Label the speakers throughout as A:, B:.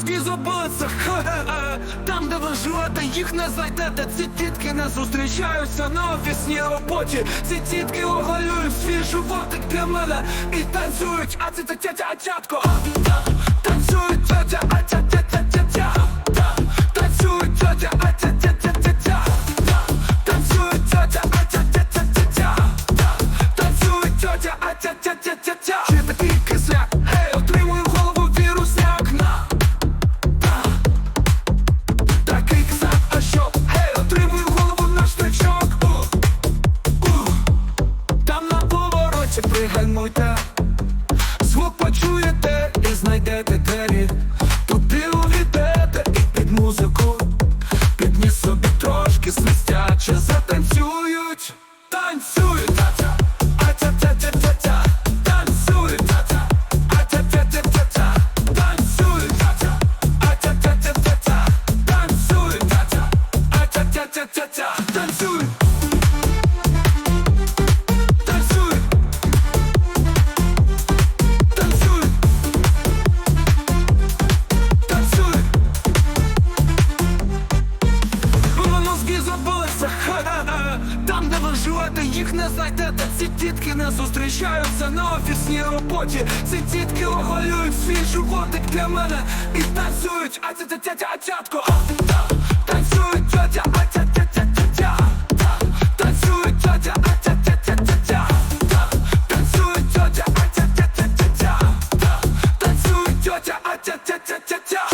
A: Мозги забилися, ха-ха-ха. Там, де ви живете, їх не знайдете Ці тітки не зустрічаються на офісній роботі. Ці тітки оголюють свій животик для мене І танцюють, а це тетя тятко Танцюють пригальмуйте Звук почуєте і знайдете двері. Туди увійдете і під музику. Підніс собі трошки свистяче. Затанцюють, танцюють живете, їх не знайдете Ці тітки не зустрічаються на офісній роботі Ці тітки оголюють свій животик для мене І танцюють, а тя тя тя тятко Танцюють тетя, а тя тя тя тя Танцюють тетя, а тя тя тя тя Танцюють тетя, а тя тя тя тя Танцюють тетя, а тя тя тя тя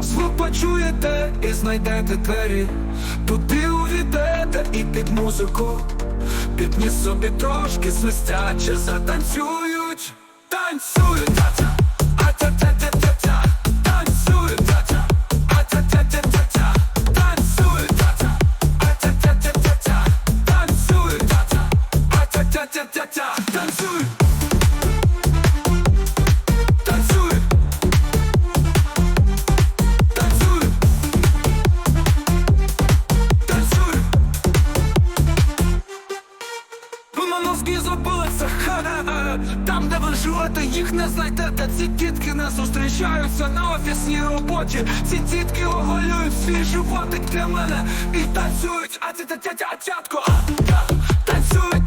A: Звук почуєте і знайдете двері. Туди увійдете і під музику. Підніс собі трошки свистяче Затанцюють, танцюють та-та А-та-та-та-та-та Танцюють Мозги забилися, Там, де ви живете, їх не знайдете. Ці тітки не зустрічаються на офісній роботі. Ці тітки оголюють свій животик для мене І танцюють, а це тя тя тятко Танцюють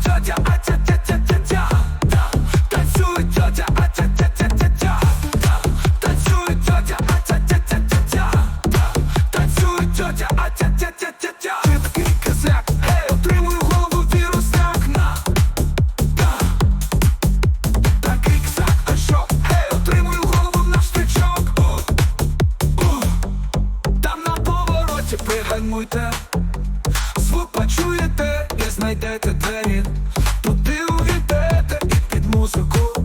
A: повороті Звук почуєте і знайдете двері. Туди увійдете і під музику.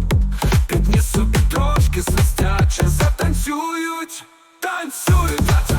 A: Підніс собі трошки свистяче. Затанцюють, танцюють, танцюють